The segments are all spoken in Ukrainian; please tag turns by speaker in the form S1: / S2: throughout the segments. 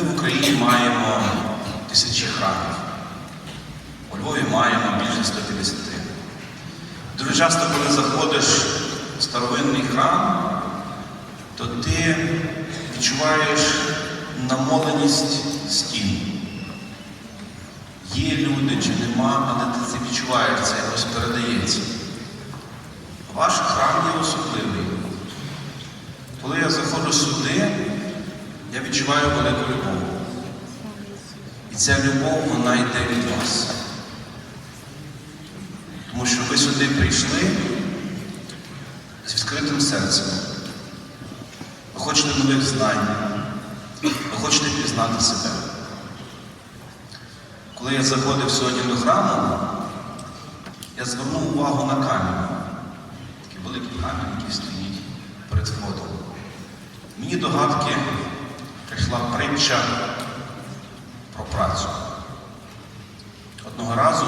S1: Ми в Україні маємо тисячі храмів. У Львові маємо більше 150. Дуже часто, коли заходиш в старовинний храм, то ти відчуваєш намоленість стін. Є люди чи нема, але ти це відчуваєш, це якось передається. Ваш храм є особливий. Коли я заходжу сюди, я відчуваю велику любов. І ця любов, вона йде від вас. Тому що ви сюди прийшли з відкритим серцем. Ви хочете нових знань, ви хочете пізнати себе. Коли я заходив сьогодні до храму, я звернув увагу на камінь. Такий великий камінь, який стоїть перед входом. Мені до прийшла притча про працю. Одного разу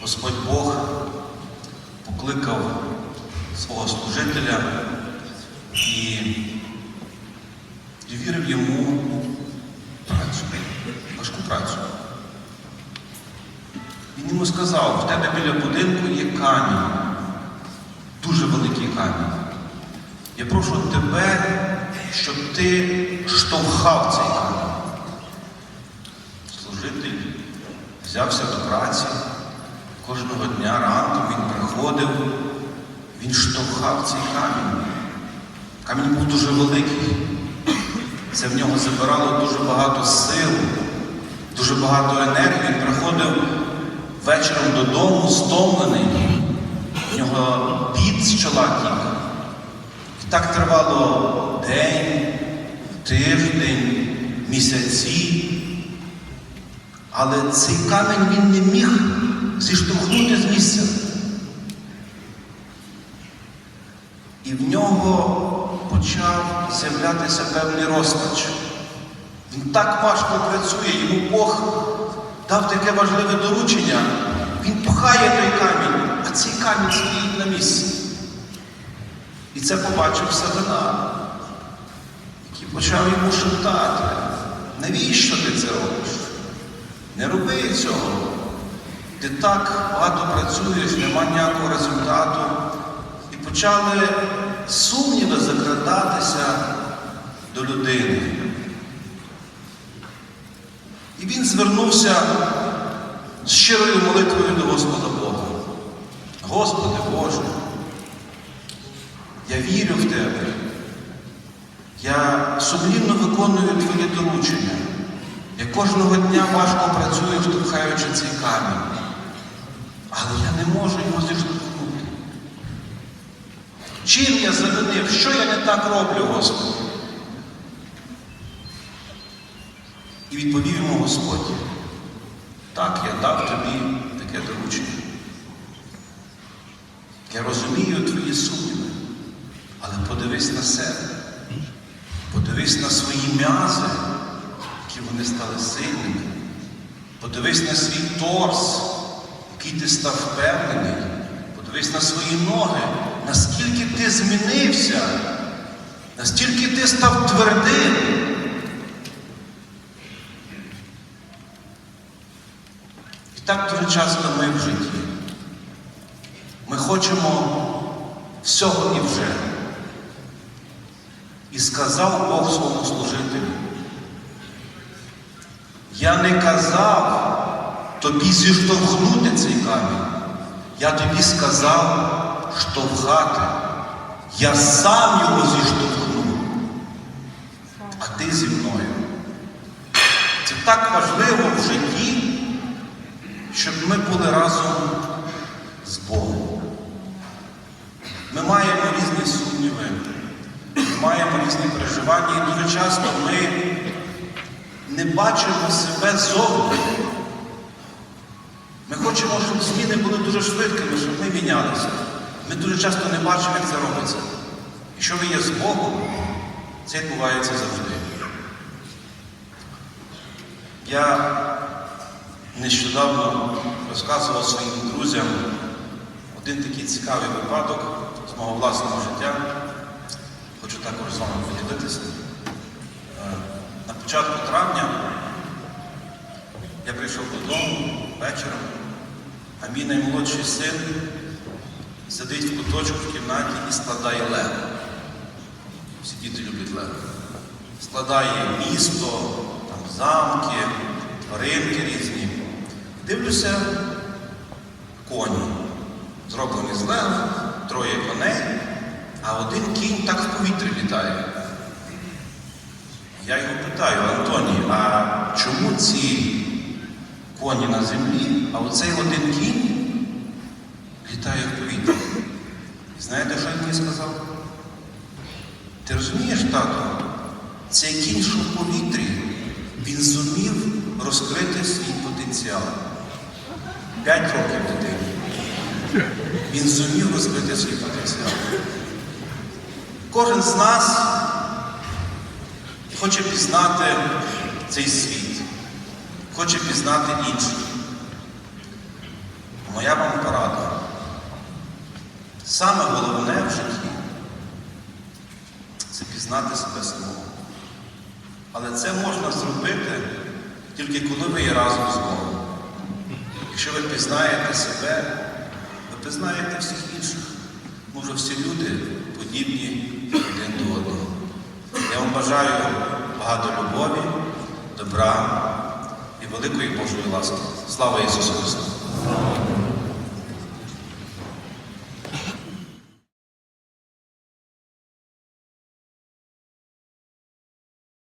S1: Господь Бог покликав свого служителя і довірив йому працю, важку працю. Він йому сказав, в тебе біля будинку є камінь, дуже великий камінь. Я прошу тебе, щоб ти штовхав цей камінь. Служитель взявся до праці. Кожного дня ранком він приходив, він штовхав цей камінь. Камінь був дуже великий. Це в нього забирало дуже багато сил, дуже багато енергії. Він приходив вечором додому, стомлений. В нього під з чола тік. Так тривало день, тиждень, місяці. Але цей камінь він не міг зіштовхнути з місця. І в нього почав з'являтися певний розпач. Він так важко працює, йому Бог дав таке важливе доручення. Він пхає той камінь, а цей камінь стоїть на місці. І це побачив сатана, який почав йому шептати. Навіщо ти це робиш? Не роби цього. Ти так багато працюєш, нема ніякого результату. І почали сумніви закрадатися до людини. І він звернувся з щирою молитвою до Господа Бога. Господи Боже, вірю в Тебе. Я сумлінно виконую Твої доручення. Я кожного дня важко працюю, штовхаючи цей камінь. Але я не можу його зіштовхнути. Чим я завинив? Що я не так роблю, Господи? І відповів йому Господь. Так, я дав тобі таке доручення. Я розумію твої сумніви, але подивись на себе, подивись на свої м'язи, які вони стали сильними. Подивись на свій торс, який ти став впевнений. Подивись на свої ноги, наскільки ти змінився, настільки ти став твердим. І так дуже часто ми в житті. Ми хочемо всього і вже. І сказав Бог своєму служителю. Я не казав тобі зіштовхнути цей камінь. Я тобі сказав штовхати. Я сам його зіштовхну, а ти зі мною. Це так важливо в житті, щоб ми були разом з Богом. Ми маємо різні сумніви, маємо різні переживання, і дуже часто ми не бачимо себе зовні. Ми хочемо, щоб зміни були дуже швидкими, щоб ми мінялися. Ми дуже часто не бачимо, як це робиться. Якщо ви є з Богом, це відбувається завжди. Я нещодавно розказував своїм друзям один такий цікавий випадок з мого власного життя. Також з вами поділитися. Е, На початку травня я прийшов додому вечором, а мій наймолодший син сидить в куточку в кімнаті і складає лего. Всі діти люблять лего. Складає місто, там замки, тваринки різні. Дивлюся, коні. Зроблені з лего, троє коней, а один кінь так в повітрі літає. Я його питаю, Антоній, а чому ці коні на землі, а оцей один кінь літає в повітрі? Знаєте, що він мені сказав? Ти розумієш, тато, цей кінь, що в повітрі, він зумів розкрити свій потенціал. П'ять років дитині. Він зумів розкрити свій потенціал. Кожен з нас хоче пізнати цей світ, хоче пізнати інших. Моя вам порада. Саме головне в житті це пізнати себе самого. Але це можна зробити тільки коли ви є разом з Богом. Якщо ви пізнаєте себе, ви пізнаєте всіх інших. Може, всі люди подібні один до одного. Я вам бажаю багато любові, добра і великої Божої ласки. Слава Ісусу Христу!